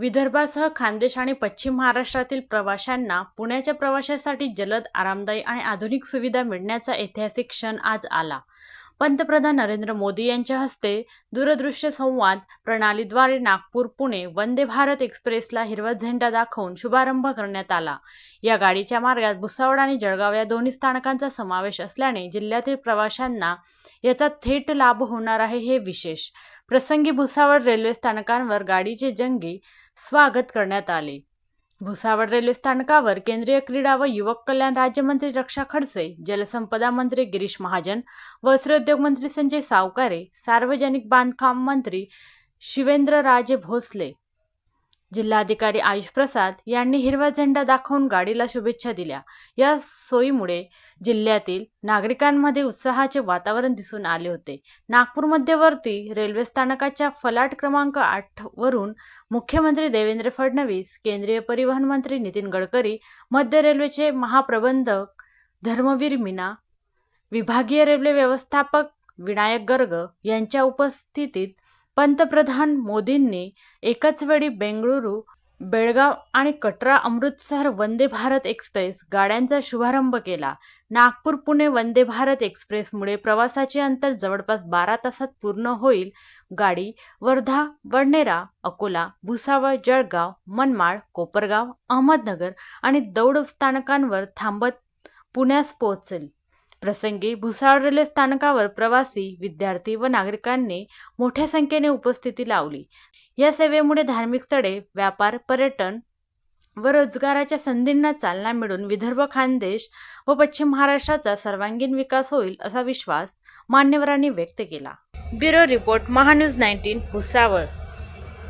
विदर्भासह खानदेश आणि पश्चिम महाराष्ट्रातील प्रवाशांना पुण्याच्या प्रवाशासाठी जलद, आरामदायी आणि आधुनिक सुविधा मिळण्याचा ऐतिहासिक क्षण आज आला. पंतप्रधान नरेंद्र मोदी यांच्या हस्ते दूरदृश्य संवाद प्रणालीद्वारे नागपूर-पुणे वंदे भारत एक्सप्रेसला हिरवा झेंडा दाखवून शुभारंभ करण्यात आला. या गाडीच्या मार्गात भुसावळ आणि जळगाव या दोन्ही स्थानकांचा समावेश असल्याने जिल्ह्यातील प्रवाशांना याचा थेट लाभ होणार आहे हे विशेष. प्रसंगी भुसावळ रेल्वे स्थानकांवर गाडीचे जंगी स्वागत करण्यात आले. भुसावळ रेल्वे स्थानकावर केंद्रीय क्रीडा व युवक कल्याण राज्यमंत्री रक्षा खडसे, जलसंपदा मंत्री गिरीश महाजन, वस्त्रोद्योग मंत्री संजय सावकारे, सार्वजनिक बांधकाम मंत्री शिवेंद्रराजे भोसले, जिल्हाधिकारी आयुष प्रसाद यांनी हिरवा झेंडा दाखवून गाडीला शुभेच्छा दिल्या. या सोयीमुळे जिल्ह्यातील नागरिकांमध्ये उत्साहाचे वातावरण दिसून आले होते. नागपूर मध्यवर्ती रेल्वे स्थानकाच्या फलाट क्रमांक आठ वरून मुख्यमंत्री देवेंद्र फडणवीस, केंद्रीय परिवहन मंत्री नितीन गडकरी, मध्य रेल्वेचे महाप्रबंधक धर्मवीर मीना, विभागीय रेल्वे व्यवस्थापक विनायक गर्ग यांच्या उपस्थितीत पंतप्रधान मोदींनी एकाच वेळी बेंगळुरू, बेळगाव आणि कटरा अमृतसर वंदे भारत एक्सप्रेस गाड्यांचा शुभारंभ केला. नागपूर-पुणे वंदे भारत एक्सप्रेसमुळे प्रवासाचे अंतर जवळपास बारा तासात पूर्ण होईल. गाडी वर्धा, बडनेरा, अकोला, भुसावळ, जळगाव, मनमाड, कोपरगाव, अहमदनगर आणि दौंड स्थानकांवर थांबत पुण्यास पोहोचेल. प्रसंगी भुसावळ रेल्वे स्थानकावर प्रवासी, विद्यार्थी व नागरिकांनी मोठ्या संख्येने उपस्थिती लावली. या सेवेमुळे धार्मिक स्थळे, व्यापार, पर्यटन व रोजगाराच्या संधींना चालना मिळून विदर्भ, खानदेश व पश्चिम महाराष्ट्राचा सर्वांगीण विकास होईल असा विश्वास मान्यवरांनी व्यक्त केला. Bureau report Mahanews nineteen, Bhusawal